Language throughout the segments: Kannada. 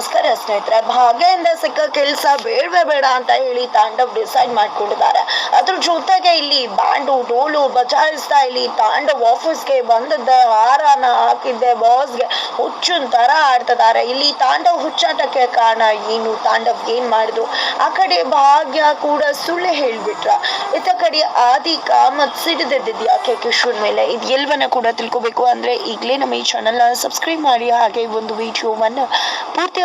ನಮಸ್ಕಾರ ಸ್ನೇಹಿತರೆ. ಭಾಗ್ಯದಿಂದ ಸಿಕ್ಕ ಕೆಲಸ ಬೇಡವೇ ಬೇಡ ಅಂತ ಹೇಳಿ ತಾಂಡವ್ ಡಿಸೈಡ್ ಮಾಡ್ಕೊಂಡಿದ್ದಾರೆ. ಅದ್ರ ಜೊತೆಗೆ ಇಲ್ಲಿ ಬ್ಯಾಂಡು ಡೋಲು ಬಚಾಯಿಸ್ತಾ ಇಲ್ಲಿ ತಾಂಡವ್ ಆಫೀಸ್ಗೆ ಬಂದದ್ದೆ ಹಾರನ ಹಾಕಿದ್ದೆ ಬಾಸ್ಗೆ ಹುಚ್ಚುನ್ ತರ ಆಡ್ತಿದ್ದಾರೆ. ಇಲ್ಲಿ ತಾಂಡವ್ ಹುಚ್ಚಾಟಕ್ಕೆ ಕಾರಣ ಏನು? ತಾಂಡವ್ ಏನ್ ಮಾಡಿದ್ರು? ಆ ಕಡೆ ಭಾಗ್ಯ ಕೂಡ ಸುಳ್ಳು ಹೇಳ್ಬಿಟ್ರ. ಇತ್ತ ಕಡೆ ಆದಿ ಕಾಮತ್ ಸಿಡಿದಿದ್ದು ಯಾಕೆ ಕಿಶೋರ್ ಮೇಲೆ? ಇದು ಎಲ್ವನ ಕೂಡ ತಿಳ್ಕೊಬೇಕು. ಅಂದ್ರೆ ಈಗಲೇ ನಮ್ಮ ಈ ಚಾನಲ್ ಸಬ್ಸ್ಕ್ರೈಬ್ ಮಾಡಿ. ಹಾಗೆ ಒಂದು ವಿಡಿಯೋವನ್ನ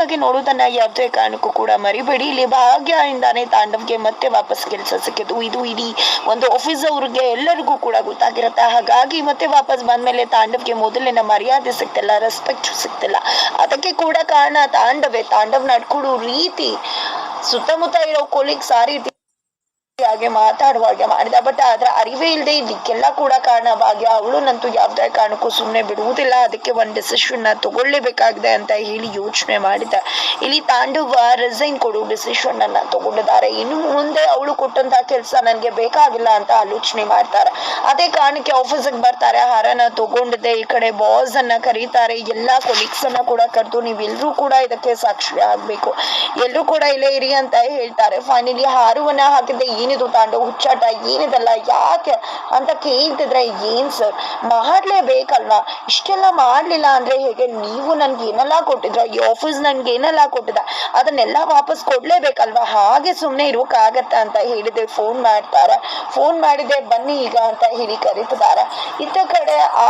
ಪೂರ್ತಿಯಾಗಿ ನೋಡೋದನ್ನ ಯಾವುದೇ ಕಾರಣಕ್ಕೂ ಕೂಡ ಮರಿಬೇಡಿ. ಇಲ್ಲಿ ಭಾಗ್ಯದಿಂದಾನೇ ತಾಂಡವ್ಗೆ ಮತ್ತೆ ವಾಪಸ್ ಕೆಲಸ ಸಿಕ್ಕಿತು ಇದು ಇಡೀ ಒಂದು ಆಫೀಸ್ ಅವ್ರಿಗೆ ಎಲ್ಲರಿಗೂ ಕೂಡ ಗೊತ್ತಾಗಿರುತ್ತೆ. ಹಾಗಾಗಿ ಮತ್ತೆ ವಾಪಸ್ ಬಂದ್ಮೇಲೆ ತಾಂಡವ್ಗೆ ಮೊದಲಿನ ಮರ್ಯಾದೆ ಸಿಗ್ತಿಲ್ಲ ರೆಸ್ಪೆಕ್ಟ್ ಸಿಗ್ತಿಲ್ಲ. ಅದಕ್ಕೆ ಕೂಡ ಕಾರಣ ತಾಂಡವೇ. ತಾಂಡವ್ ನಡ್ಕೊಡೋ ರೀತಿ ಸುತ್ತಮುತ್ತ ಇರೋ ಕೊಲೀಗ್ಸ್ ಆ ಹಾಗೆ ಮಾತಾಡುವಾಗೆ ಮಾಡಿದ. ಬಟ್ ಆದ್ರೆ ಅರಿವೇ ಇಲ್ಲದೆ ಇದಕ್ಕೆಲ್ಲ ಕೂಡ ಕಾರಣ ಅವಳು ನಂತೂ ಯಾವ್ದೇ ಕಾರಣಕ್ಕೂ ಸುಮ್ಮನೆ ಬಿಡುವುದಿಲ್ಲ. ಅದಕ್ಕೆ ಒಂದು ನ ತಗೊಳ್ಳೇಬೇಕಾಗಿದೆ ಅಂತ ಹೇಳಿ ಯೋಚನೆ ಮಾಡಿದ. ಇಲ್ಲಿ ತಾಂಡವ ರಿಸೈನ್ ಕೊಡು ಡಿಸಿಷನ್ ಅನ್ನ ತಗೊಂಡಿದ್ದಾರೆ. ಇನ್ನು ಮುಂದೆ ಅವಳು ಕೊಟ್ಟಂತ ಕೆಲಸ ನನಗೆ ಬೇಕಾಗಿಲ್ಲ ಅಂತ ಆಲೋಚನೆ ಮಾಡ್ತಾರೆ. ಅದೇ ಕಾರಣಕ್ಕೆ ಆಫೀಸಿಗೆ ಬರ್ತಾರೆ. ಹಾರನ ತಗೊಂಡಿದೆ ಈ ಕಡೆ ಬಾಸ್ ಅನ್ನ ಕರೀತಾರೆ. ಎಲ್ಲಾ ಕೊಲೀಗ್ಸ್ ಅನ್ನ ಕೂಡ ಕರೆದು ನೀವೆಲ್ಲರೂ ಕೂಡ ಇದಕ್ಕೆ ಸಾಕ್ಷಿ ಆಗ್ಬೇಕು ಎಲ್ಲರೂ ಕೂಡ ಇಲ್ಲೇ ಇರಿ ಅಂತ ಹೇಳ್ತಾರೆ. ಫೈನಲಿ ಹಾರುವನ್ನ ಹಾಕಿದ್ದೆ. ಏನಿದು? ತಾಂಡು ಹುಚ್ಚಾಟ, ಏನಿದೆಲ್ಲ, ಯಾಕೆ ಅಂತ ಕೇಳ್ತಿದ್ರೆ ಏನ್ ಸರ್ ಮಾಡ್ಲೇಬೇಕಲ್ವಾ? ಇಷ್ಟೆಲ್ಲ ಮಾಡ್ಲಿಲ್ಲ ಅಂದ್ರೆ ಹೇಗೆ? ನೀವು ನನ್ಗೆ ಏನೆಲ್ಲ ಕೊಟ್ಟಿದ್ರ? ಈ ಆಫೀಸ್ ನನ್ಗೆ ಏನೆಲ್ಲ ಕೊಟ್ಟಿದ ಅದನ್ನೆಲ್ಲ ವಾಪಸ್ ಕೊಡ್ಲೇಬೇಕಲ್ವಾ? ಹಾಗೆ ಸುಮ್ನೆ ಇರೋಕ್ಕಾಗತ್ತಾ ಅಂತ ಹೇಳಿದೆ. ಫೋನ್ ಮಾಡ್ತಾರೆ. ಫೋನ್ ಮಾಡಿದೆ, ಬನ್ನಿ ಈಗ ಅಂತ ಹೇಳಿ ಕರೀತಿದ್ದಾರೆ ಇತ್ತ ಕಡೆ ಆ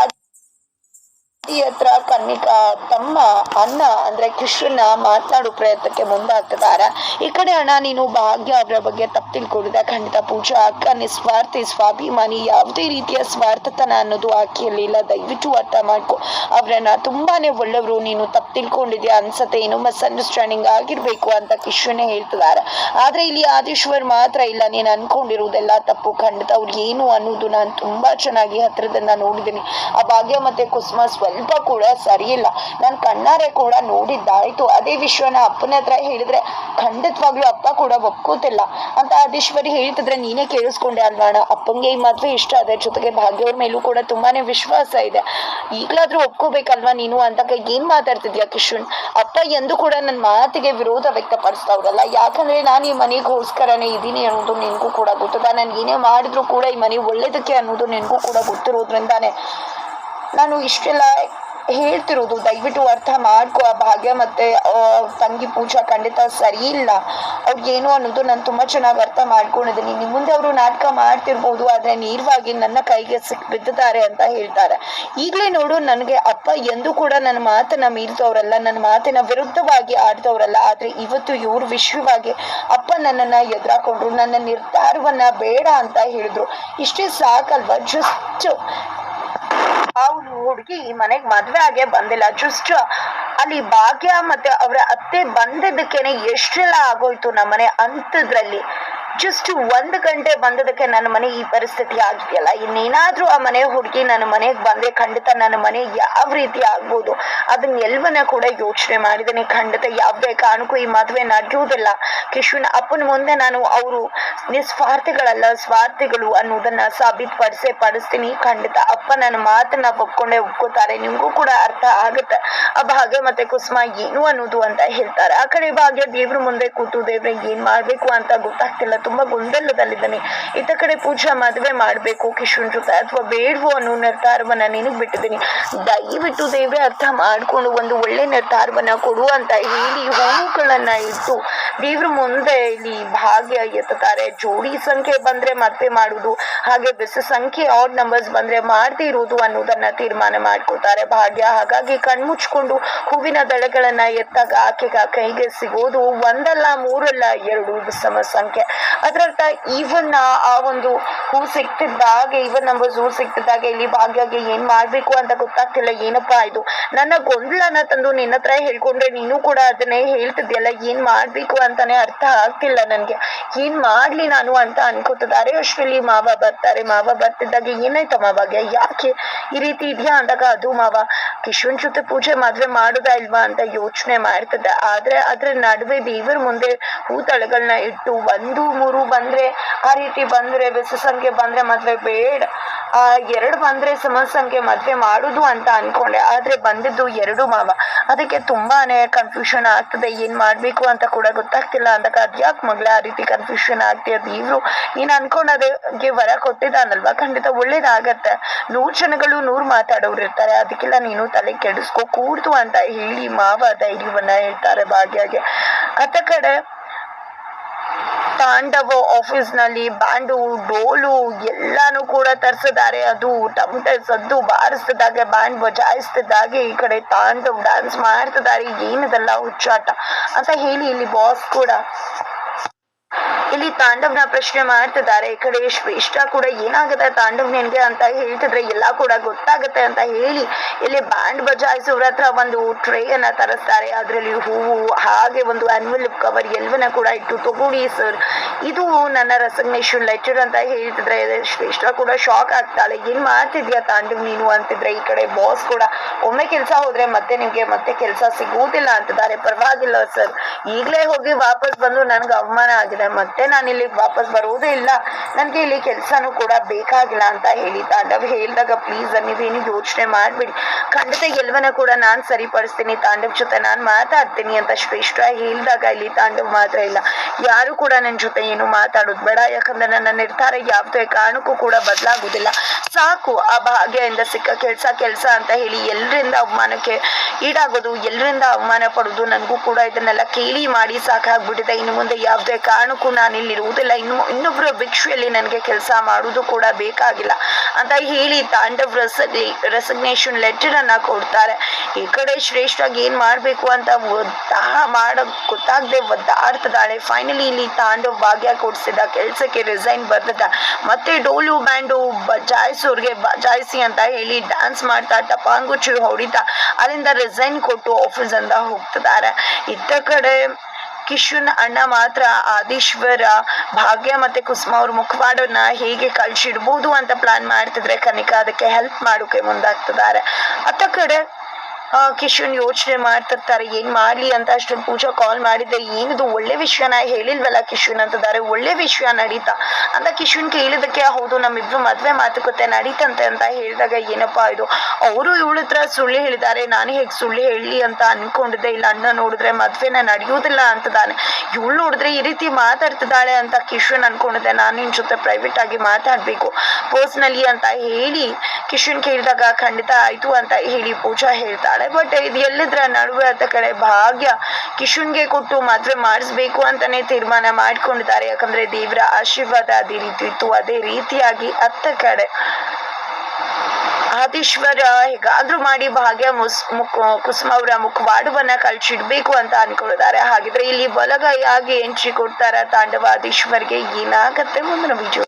ಹತ್ರ ಕನ್ನಿಕ ತಮ್ಮ ಅಣ್ಣ ಅಂದ್ರೆ ಕೃಷ್ಣನ ಮಾತಾಡೋ ಪ್ರಯತ್ನಕ್ಕೆ ಮುಂದಾಗ್ತಿದ್ದಾರೆ. ಈ ಕಡೆ ಅಣ್ಣ, ನೀನು ಭಾಗ್ಯ ಅವರ ಬಗ್ಗೆ ತಪ್ಪು ತಿಳ್ಕೊಂಡಿದ್ದ. ಖಂಡಿತ ಪೂಜಾ ಅಕ್ಕ, ನಿಸ್ವಾರ್ಥಿ, ಸ್ವಾಭಿಮಾನಿ, ಯಾವುದೇ ರೀತಿಯ ಸ್ವಾರ್ಥತನ ಅನ್ನೋದು ಆಕೆಯಲ್ಲಿ ಇಲ್ಲ. ದಯವಿಟ್ಟು ಅರ್ಥ ಮಾಡ್ಕೊ. ಅವರನ್ನ ತುಂಬಾನೇ ಒಳ್ಳೆಯವರು, ನೀನು ತಪ್ಪು ತಿಳ್ಕೊಂಡಿದ್ಯಾ ಅನ್ಸತ್ತೆ. ಏನೋ ಮಿಸ್ಅಂಡರ್ಸ್ಟ್ಯಾಂಡಿಂಗ್ ಆಗಿರ್ಬೇಕು ಅಂತ ಕೃಷ್ಣನೇ ಹೇಳ್ತಿದ್ದಾರೆ. ಆದ್ರೆ ಇಲ್ಲಿ ಆದೇಶ್ವರ್ ಮಾತ್ರ ಇಲ್ಲ. ನೀನು ಅನ್ಕೊಂಡಿರುವುದೆಲ್ಲ ತಪ್ಪು. ಖಂಡಿತ ಅವ್ರಿಗೆ ಏನು ಅನ್ನೋದು ನಾನು ತುಂಬಾ ಚೆನ್ನಾಗಿ ಹತ್ರದಿಂದ ನೋಡಿದ್ದೀನಿ. ಆ ಭಾಗ್ಯ ಮತ್ತೆ ಕುಸುಮ ಸ್ವಲ್ಪ ಕೂಡ ಸರಿಯಿಲ್ಲ. ನಾನು ಕಣ್ಣಾರೆ ಕೂಡ ನೋಡಿದ್ದಾಯ್ತು. ಅದೇ ವಿಶ್ವನ ಅಪ್ಪನ ಹತ್ರ ಹೇಳಿದ್ರೆ ಖಂಡಿತವಾಗ್ಲೂ ಅಪ್ಪ ಕೂಡ ಒಪ್ಕೋತಿಲ್ಲ ಅಂತ ಆದೀಶ್ವರಿ ಹೇಳ್ತಿದ್ರೆ ನೀನೇ ಕೇಳಿಸ್ಕೊಂಡೆ ಅಲ್ವಾಣ ಅಪ್ಪಂಗೆ ಈ ಮದ್ವೆ ಇಷ್ಟ ಅದ್ರ ಜೊತೆಗೆ ಭಾಗ್ಯವ್ರ ಮೇಲೂ ಕೂಡ ತುಂಬಾನೇ ವಿಶ್ವಾಸ ಇದೆ. ಈಗಲಾದ್ರೂ ಒಪ್ಕೋಬೇಕಲ್ವಾ ನೀನು ಅಂತ ಏನ್ ಮಾತಾಡ್ತಿದ್ಯಾ ಕಿಶನ್? ಅಪ್ಪ ಎಂದು ಕೂಡ ನನ್ನ ಮಾತಿಗೆ ವಿರೋಧ ವ್ಯಕ್ತಪಡಿಸ್ತಾವ್ರಲ್ಲ ಯಾಕಂದ್ರೆ ನಾನು ಈ ಮನೆಗೋಸ್ಕರನೇ ಇದ್ದೀನಿ ಅನ್ನೋದು ನಿನಗೂ ಕೂಡ ಗೊತ್ತದ ನಾನು ಏನೇ ಮಾಡಿದ್ರು ಕೂಡ ಈ ಮನೆ ಒಳ್ಳೇದಕ್ಕೆ ಅನ್ನೋದು ನಿನಗೂ ಕೂಡ ಗೊತ್ತಿರೋದ್ರಿಂದಾನೆ ನಾನು ಇಷ್ಟೆಲ್ಲ ಹೇಳ್ತಿರೋದು. ದಯವಿಟ್ಟು ಅರ್ಥ ಮಾಡ್ಕೊ. ಆ ಭಾಗ್ಯ ಮತ್ತೆ ತಂಗಿ ಪೂಜಾ ಖಂಡಿತ ಸರಿ ಇಲ್ಲ. ಅವ್ರಿಗೇನು ಅನ್ನೋದು ನಾನು ತುಂಬಾ ಚೆನ್ನಾಗಿ ಅರ್ಥ ಮಾಡ್ಕೊಂಡಿದ್ದೀನಿ ನಿಮ್ಮ ಮುಂದೆ ಅವರು ನಾಟಕ ಮಾಡ್ತಿರ್ಬೋದು, ಆದ್ರೆ ನೇರವಾಗಿ ನನ್ನ ಕೈಗೆ ಸಿಕ್ ಬಿದ್ದಿದ್ದಾರೆ ಅಂತ ಹೇಳ್ತಾರೆ. ಈಗಲೇ ನೋಡು, ನನಗೆ ಅಪ್ಪ ಎಂದು ಕೂಡ ನನ್ನ ಮಾತನ್ನ ಮೀರಿದವರಲ್ಲ. ನನ್ನ ಮಾತಿನ ವಿರುದ್ಧವಾಗಿ ಆಡ್ದವರಲ್ಲ. ಆದ್ರೆ ಇವತ್ತು ಇವ್ರ ವಿಶ್ವವಾಗಿ ಅಪ್ಪ ನನ್ನನ್ನ ಎದುರಾಕೊಂಡ್ರು. ನನ್ನ ನಿರ್ಧಾರವನ್ನ ಬೇಡ ಅಂತ ಹೇಳಿದ್ರು. ಇಷ್ಟೇ ಸಾಕಲ್ವಾ? ಜಸ್ಟ್ ಅವ್ನು ಹುಡುಗಿ ಈ ಮನೆಗ್ ಮದ್ವೆ ಆಗೇ ಬಂದಿಲ್ಲ. ಜಸ್ಟ್ ಅಲ್ಲಿ ಭಾಗ್ಯ ಮತ್ತೆ ಅವರ ಅತ್ತೆ ಬಂದಿದ್ದಕ್ಕೇನೆ ಎಷ್ಟೆಲ್ಲ ಆಗೋಯ್ತು ನಮ್ಮನೆ ಅಂತದ್ರಲ್ಲಿ ಜಸ್ಟ್ ಒಂದ್ ಗಂಟೆ ಬಂದದಕ್ಕೆ ನನ್ನ ಮನೆ ಈ ಪರಿಸ್ಥಿತಿ ಆಗಿದೆಯಲ್ಲ? ಇನ್ನೇನಾದ್ರೂ ಆ ಮನೆ ಹುಡುಗಿ ನನ್ನ ಮನೆಗೆ ಬಂದ್ರೆ ಖಂಡಿತ ನನ್ನ ಮನೆ ಯಾವ ರೀತಿ ಆಗ್ಬೋದು? ಅದನ್ನ ಎಲ್ವನ್ನ ಕೂಡ ಯೋಚನೆ ಮಾಡಿದ್ದೀನಿ ಖಂಡಿತ ಯಾವುದೇ ಕಾರಣಕ್ಕೂ ಈ ಮದುವೆ ನಡೆಯುವುದಿಲ್ಲ ಕಿಶುನ್ ಅಪ್ಪನ ಮುಂದೆ ನಾನು ಅವರು ನಿಸ್ವಾರ್ಥಿಗಳಲ್ಲ, ಸ್ವಾರ್ಥಿಗಳು ಅನ್ನೋದನ್ನ ಸಾಬೀತುಪಡಿಸೇ ಪಡಿಸ್ತೀನಿ. ಖಂಡಿತ ಅಪ್ಪ ನನ್ನ ಮಾತನ್ನ ಒಪ್ಕೊಂಡೇ ಒಪ್ಕೋತಾರೆ. ನಿಮಗೂ ಕೂಡ ಅರ್ಥ ಆಗುತ್ತೆ. ಆ ಭಾಗ್ಯ ಮತ್ತೆ ಕುಸುಮ ಏನು ಅನ್ನೋದು ಅಂತ ಹೇಳ್ತಾರೆ. ಆ ಕಡೆ ಭಾಗ್ಯ ದೇವ್ರ ಮುಂದೆ ಕೂತು ದೇವ್ರೆ ಏನ್ ಮಾಡ್ಬೇಕು ಅಂತ ಗೊತ್ತಾಗ್ತಿಲ್ಲ ತುಂಬಾ ಗೊಂದಲದಲ್ಲಿದ್ದಾನೆ. ಇತ್ತ ಕಡೆ ಪೂಜಾ ಮದುವೆ ಮಾಡ್ಬೇಕು, ಕಿಶುನ್ ಜೊತೆ ಅಥವಾ ಬೇಡವೋ ಅನ್ನೋ ನಿರ್ಧಾರವನ್ನ ನಿನಗ್ ಬಿಟ್ಟಿದ್ದೀನಿ. ದಯವಿಟ್ಟು ದೇವ್ರೆ ಅರ್ಥ ಮಾಡ್ಕೊಂಡು ಒಂದು ಒಳ್ಳೆ ನಿರ್ಧಾರವನ್ನ ಕೊಡು ಅಂತ ಹೇಳಿ ಹೂವುಗಳನ್ನ ಇಟ್ಟು ದೇವ್ರ ಮುಂದೆ ಇಲ್ಲಿ ಭಾಗ್ಯ ಎತ್ತುತ್ತಾರೆ ಜೋಡಿ ಸಂಖ್ಯೆ ಬಂದ್ರೆ ಮತ್ತೆ ಮಾಡುವುದು ಹಾಗೆ ಬೆಸ ಸಂಖ್ಯೆ ಆಡ್ ನಂಬರ್ಸ್ ಬಂದ್ರೆ ಮಾಡದೇ ಇರುವುದು ಅನ್ನೋದನ್ನ ತೀರ್ಮಾನ ಮಾಡ್ಕೊತಾರೆ ಭಾಗ್ಯ, ಹಾಗಾಗಿ ಕಣ್ಮುಚ್ಕೊಂಡು ಹೂವಿನ ದಳಗಳನ್ನ ಎತ್ತಾಗ ಆಕೆಗ ಕೈಗೆ ಸಿಗೋದು ಒಂದಲ್ಲ, ಮೂರಲ್ಲ, ಎರಡು ಸಮ ಸಂಖ್ಯೆ. ಅದರರ್ಥ ಈವನ್ ಆ ಒಂದು ಹೂ ಸಿಕ್ತಿದ್ದಾಗ ಈವನ್ ನಂಬರ್ಸ್ ಹೂ ಸಿಕ್ತಿದ್ದಾಗ ಇಲ್ಲಿ ಭಾಗ್ಯಗೆ ಏನ್ ಮಾಡ್ಬೇಕು ಅಂತ ಗೊತ್ತಾಗ್ತಿಲ್ಲ. ಏನಪ್ಪಾ ಇದು? ನನ್ನ ಗೊಂದಲನ ತಂದು ನಿನ್ನ ಹತ್ರ ಹೇಳ್ಕೊಂಡ್ರೆ ನೀನು ಕೂಡ ಅದನ್ನೇ ಹೇಳ್ತಿದ್ಯಲ್ಲ, ಏನ್ ಮಾಡ್ಬೇಕು ಅಂತಾನೆ ಅರ್ಥ ಆಗ್ತಿಲ್ಲ ನನ್ಗೆ. ಏನ್ ಮಾಡ್ಲಿ ನಾನು ಅಂತ ಅನ್ಕೋತಿದ್ದಾರೆ ಅಷ್ಟರಲ್ಲಿ ಮಾವ ಬರ್ತಾರೆ. ಮಾವ ಬರ್ತಿದ್ದಾಗ ಏನಾಯ್ತಮ್ಮ ಭಾಗ್ಯ ಯಾಕೆ ಈ ರೀತಿ ಇದೆಯಾ ಅಂದಾಗ? ಅದು ಮಾವ ಕಿಶೋನ್ ಜೊತೆ ಪೂಜೆ ಮದ್ವೆ ಮಾಡುದಾ ಇಲ್ವಾ ಅಂತ ಯೋಚನೆ ಮಾಡ್ತಿದ್ದೆ. ಆದ್ರೆ ಅದ್ರ ನಡುವೆ ದೇವರ ಮುಂದೆ ಹೂತಳಗಳನ್ನ ಇಟ್ಟು ಒಂದು ಮೂರು ಬಂದ್ರೆ, ಆ ರೀತಿ ಬಂದ್ರೆ, ಬೆಸ ಸಂಖ್ಯೆ ಬಂದ್ರೆ ಮದ್ವೆ ಬೇಡ. ಆ, ಎರಡು ಬಂದ್ರೆ ಸಮಸಂಖ್ಯೆ ಮತ್ತೆ ಮಾಡುದು ಅಂತ ಅನ್ಕೊಂಡೆ. ಆದ್ರೆ ಬಂದಿದ್ದು ಎರಡು ಮಾವ. ಅದಕ್ಕೆ ತುಂಬಾನೇ ಕನ್ಫ್ಯೂಷನ್ ಆಗ್ತದೆ. ಏನ್ ಮಾಡ್ಬೇಕು ಅಂತ ಕೂಡ ಗೊತ್ತಾಗ್ತಿಲ್ಲ ಅಂದಾಗ ಅದ್ಯಾಕ್ ಮಗಳ ಆ ರೀತಿ ಕನ್ಫ್ಯೂಷನ್ ಆಗ್ತಿದೆ ಇವ್ರು ನೀನ್ ಅನ್ಕೊಂಡದಕ್ಕೆ ವರ ಕೊಟ್ಟಿದ್ದಾನಲ್ವಾ? ಖಂಡಿತ ಒಳ್ಳೇದಾಗತ್ತೆ. ನೂರ್ ಜನಗಳು ನೂರ್ ಮಾತಾಡೋರು ಇರ್ತಾರೆ. ಅದಕ್ಕೆಲ್ಲ ನೀನು ತಲೆ ಕೆಡಿಸ್ಕೋ ಕೂಡ್ತು ಅಂತ ಹೇಳಿ ಮಾವ ಧೈರ್ಯವನ್ನ ಹೇಳ್ತಾರೆ ಭಾಗ್ಯಗೆ. ಅತ್ತ ಕಡೆ ತಾಂಡವ ಆಫೀಸ್ನಲ್ಲಿ ಬ್ಯಾಂಡು ಡೋಲು ಎಲ್ಲಾನು ಕೂಡ ತರಿಸಿದ್ದಾರೆ. ಅದು ಟಮಟೆ ಸದ್ದು ಬಾರಿಸ್ತಿದ್ದಾಗೆ ಬ್ಯಾಂಡ್ ಬಜಾಯಿಸ್ತಿದ್ದಾಗೆ ಈ ಕಡೆ ತಾಂಡವ್ ಡ್ಯಾನ್ಸ್ ಮಾಡ್ತಿದ್ದಾರೆ. ಏನಿದೆಲ್ಲ ಹುಚ್ಚಾಟ ಅಂತ ಹೇಳಿ ಇಲ್ಲಿ ಬಾಸ್ ಕೂಡ ಇಲ್ಲಿ ತಾಂಡವ್ನ ಪ್ರಶ್ನೆ ಮಾಡ್ತಿದ್ದಾರೆ. ಈ ಕಡೆ ಶ್ರೇಷ್ಠ ಕೂಡ ಏನಾಗುತ್ತೆ ತಾಂಡವ್ ನಿನ್ಗೆ ಅಂತ ಹೇಳ್ತಿದ್ರೆ ಎಲ್ಲ ಕೂಡ ಗೊತ್ತಾಗುತ್ತೆ ಅಂತ ಹೇಳಿ ಇಲ್ಲಿ ಬ್ಯಾಂಡ್ ಬಜಾಯಿಸೋರ ಹತ್ರ ಒಂದು ಟ್ರೇ ಅನ್ನ ತರಿಸ್ತಾರೆ. ಅದರಲ್ಲಿ ಹೂವು, ಹಾಗೆ ಒಂದು ಅನ್ವಲ್ ಕವರ್ ಎಲ್ಲವನ್ನ ಕೂಡ ಇಟ್ಟು ತಗೊಳ್ಳಿ ಸರ್. ಇದು ನನ್ನ ರೆಸಿಗ್ನೇಷನ್ ಲೆಟರ್ ಅಂತ ಹೇಳ್ತಿದ್ರೆ ಶ್ರೇಷ್ಠ ಕೂಡ ಶಾಕ್ ಆಗ್ತಾಳೆ. ಏನ್ ಮಾಡ್ತಿದ್ಯಾ ತಾಂಡವ್ ನೀನು ಅಂತಿದ್ರೆ ಈ ಕಡೆ ಬಾಸ್ ಕೂಡ ಒಮ್ಮೆ ಕೆಲಸ ಹೋದ್ರೆ ಮತ್ತೆ ನಿಮ್ಗೆ ಮತ್ತೆ ಕೆಲಸ ಸಿಗುವುದಿಲ್ಲ ಅಂತಿದ್ದಾರೆ. ಪರವಾಗಿಲ್ಲ ಸರ್. ಈಗಲೇ ಹೋಗಿ ವಾಪಸ್ ಬಂದು ನನ್ಗೆ ಅವಮಾನ ಆಗಿದೆ. ಮತ್ತೆ ನಾನು ಇಲ್ಲಿ ವಾಪಸ್ ಬರುವುದೇ ಇಲ್ಲ. ನನಗೆ ಇಲ್ಲಿ ಕೆಲಸನೂ ಕೂಡ ಬೇಕಾಗಿಲ್ಲ ಅಂತ ಹೇಳಿ ತಾಂಡವ್ ಹೇಳಿದಾಗ ಪ್ಲೀಸ್ ನೀವೇನು ಯೋಚನೆ ಮಾಡ್ಬಿಡಿ. ಖಂಡಿತ ಎಲ್ವನ ಕೂಡ ನಾನು ಸರಿಪಡಿಸ್ತೀನಿ. ತಾಂಡವ್ ಜೊತೆ ನಾನು ಮಾತಾಡ್ತೀನಿ ಅಂತ ಶ್ರೇಷ್ಠ ಹೇಳಿದಾಗ ಇಲ್ಲಿ ತಾಂಡವ್ ಮಾತ್ರ ಇಲ್ಲ. ಯಾರು ಕೂಡ ನನ್ನ ಜೊತೆ ಏನು ಮಾತಾಡೋದು ಬೇಡ. ಯಾಕಂದ್ರೆ ನನ್ನ ನಿರ್ಧಾರ ಯಾವುದೇ ಕಾರಣಕ್ಕೂ ಕೂಡ ಬದಲಾಗುವುದಿಲ್ಲ. ಸಾಕು. ಆ ಭಾಗ್ಯದಿಂದ ಸಿಕ್ಕ ಕೆಲಸ ಕೆಲಸ ಅಂತ ಹೇಳಿ ಎಲ್ಲರಿಂದ ಅವಮಾನಕ್ಕೆ ಈಡಾಗೋದು ಎಲ್ಲರಿಂದ ಅವಮಾನ ಪಡೋದು ನನಗೂ ಕೂಡ ಇದನ್ನೆಲ್ಲ ಕೇಳಿ ಮಾಡಿ ಸಾಕಾಗ್ಬಿಟ್ಟಿದೆ. ಇನ್ನು ಮುಂದೆ ಯಾವುದೇ ಕಾರಣಕ್ಕೂ ನಾನು ಇಲ್ಲಿ ಇರುವುದಿಲ್ಲ ಇನ್ನು ಇನ್ನೊಬ್ಬರ ಭಿಕ್ಷೆಯಲ್ಲಿ ನನಗೆ ಕೆಲಸ ಮಾಡುವುದು ಕೂಡ ಬೇಕಾಗಿಲ್ಲ ಅಂತ ಹೇಳಿ ತಾಂಡವ್ ರಸಗ್ಲಿ ರೆಸಿಗ್ನೇಷನ್ ಲೆಟರ್ ಅನ್ನ ಕೊಡ್ತಾರೆ. ಈ ಕಡೆ ಶ್ರೇಷ್ಠವಾಗಿ ಏನ್ ಮಾಡ್ಬೇಕು ಅಂತ ಮಾಡ, ಗೊತ್ತಾಗದೆ ಒದ್ದಾಡ್ತದಾಳೆ ಫೈನಲಿ ಇಲ್ಲಿ ತಾಂಡವ್ ಭಾಗ್ಯ ಕೊಡ್ಸಿದ, ಕೆಲಸಕ್ಕೆ ರಿಸೈನ್ ಬರ್ತದ ಮತ್ತೆ ಡೋಲು, ಬ್ಯಾಂಡು ಬಜಾಯಿಸೋರ್ಗೆ ಬಜಾಯಿಸಿ ಅಂತ ಹೇಳಿ ಡ್ಯಾನ್ಸ್ ಮಾಡ್ತಾ ಟಪಾಂಗು ಚೂರು ಹೊಡಿತಾ ಅಲ್ಲಿಂದ ರಿಸೈನ್ ಕೊಟ್ಟು ಆಫೀಸ್ ಇಂದ ಹೋಗ್ತಿದ್ದಾರೆ. ಇತ್ತ ಕಡೆ ಕಿಶುನ್ ಅಣ್ಣ ಮಾತ್ರ ಆದೀಶ್ವರ, ಭಾಗ್ಯ ಮತ್ತೆ ಕುಸುಮ ಅವ್ರ ಮುಖವಾಡನ್ನ ಹೇಗೆ ಕಳ್ಸಿಡ್ಬೋದು ಅಂತ ಪ್ಲಾನ್ ಮಾಡ್ತಿದ್ರೆ ಕನಿಕಾ ಅದಕ್ಕೆ ಹೆಲ್ಪ್ ಮಾಡೋಕೆ ಮುಂದಾಗ್ತಿದ್ದಾರೆ. ಅತ್ತ ಕಡೆ ಕಿಶುನ್ ಯೋಚನೆ ಮಾಡ್ತಿರ್ತಾರೆ, ಏನ್ ಮಾಡ್ಲಿ ಅಂತ ಅಷ್ಟೊಂದು ಪೂಜಾ ಕಾಲ್ ಮಾಡಿದ್ದೆ. ಏನಿದು, ಒಳ್ಳೆ ವಿಷಯನ ಹೇಳಿಲ್ವಲ್ಲ ಕಿಶನ್ ಅಂತಿದ್ದಾರೆ ಒಳ್ಳೆ ವಿಷಯ ನಡೀತಾ. ಅಂತ ಕಿಶನ್ ಕೇಳಿದಕ್ಕೆ ಹೌದು, ನಮ್ಮಿಬ್ರು ಮದ್ವೆ ಮಾತುಕತೆ ನಡೀತಂತೆ ಅಂತ ಹೇಳಿದಾಗ, ಏನಪ್ಪಾ ಇದು? ಅವರು ಇವಳ ಹತ್ರ ಸುಳ್ಳು ಹೇಳಿದ್ದಾರೆ, ನಾನು ಹೇಗೆ ಸುಳ್ಳು ಹೇಳಿ ಅಂತ ಅನ್ಕೊಂಡಿದ್ದೆ. ಇಲ್ಲ, ಅಣ್ಣ ನೋಡಿದ್ರೆ ಮದ್ವೆನ ನಡೆಯುವುದಿಲ್ಲ ಅಂತಿದ್ದಾನೆ. ಇವಳು ನೋಡಿದ್ರೆ ಈ ರೀತಿ ಮಾತಾಡ್ತಿದ್ದಾಳೆ ಅಂತ ಕಿಶನ್ ಅನ್ಕೊಂಡಿದ್ದೆ. ನಾನು ನಿನ್ ಜೊತೆ ಪ್ರೈವೇಟ್ ಆಗಿ ಮಾತಾಡ್ಬೇಕು ಪರ್ಸ್ನಲಿ ಅಂತ ಹೇಳಿ ಕಿಶನ್ ಕೇಳಿದಾಗ ಖಂಡಿತ ಆಯ್ತು ಅಂತ ಹೇಳಿ ಪೂಜಾ ಹೇಳ್ತಾಳೆ. ಬಟ್ ಇದು ಎಲ್ಲಿದ್ರ ನಡುವೆ ಅಂತ ಕಡೆ ಭಾಗ್ಯ ಕಿಶುನ್ಗೆ ಕೊಟ್ಟು ಮದ್ವೆ ಮಾಡಿಸ್ಬೇಕು ಅಂತಾನೆ ತೀರ್ಮಾನ ಮಾಡ್ಕೊಂಡಿದ್ದಾರೆ. ಯಾಕಂದ್ರೆ ದೇವರ ಆಶೀರ್ವಾದ ಅದೇ ರೀತಿ ಇತ್ತು. ಅದೇ ರೀತಿಯಾಗಿ ಅತ್ತ ಕಡೆ ಆದೀಶ್ವರ ಹೇಗಾದ್ರೂ ಮಾಡಿ ಭಾಗ್ಯ ಮುಸ್ ಮುಖ ಕುಸುಮ ಅವರ ಮುಖವಾಡವನ್ನ ಕಳ್ಸಿಡ್ಬೇಕು ಅಂತ ಅನ್ಕೊಂಡಿದ್ದಾರೆ. ಹಾಗಿದ್ರೆ ಇಲ್ಲಿ ಬಲಗೈಯಾಗಿ ಎಂಟ್ರಿ ಕೊಡ್ತಾರ ತಾಂಡವ ಆದೀಶ್ವರ್ಗೆ ಏನಾಗತ್ತೆ ಮುಂದಿನ ವಿಡಿಯೋ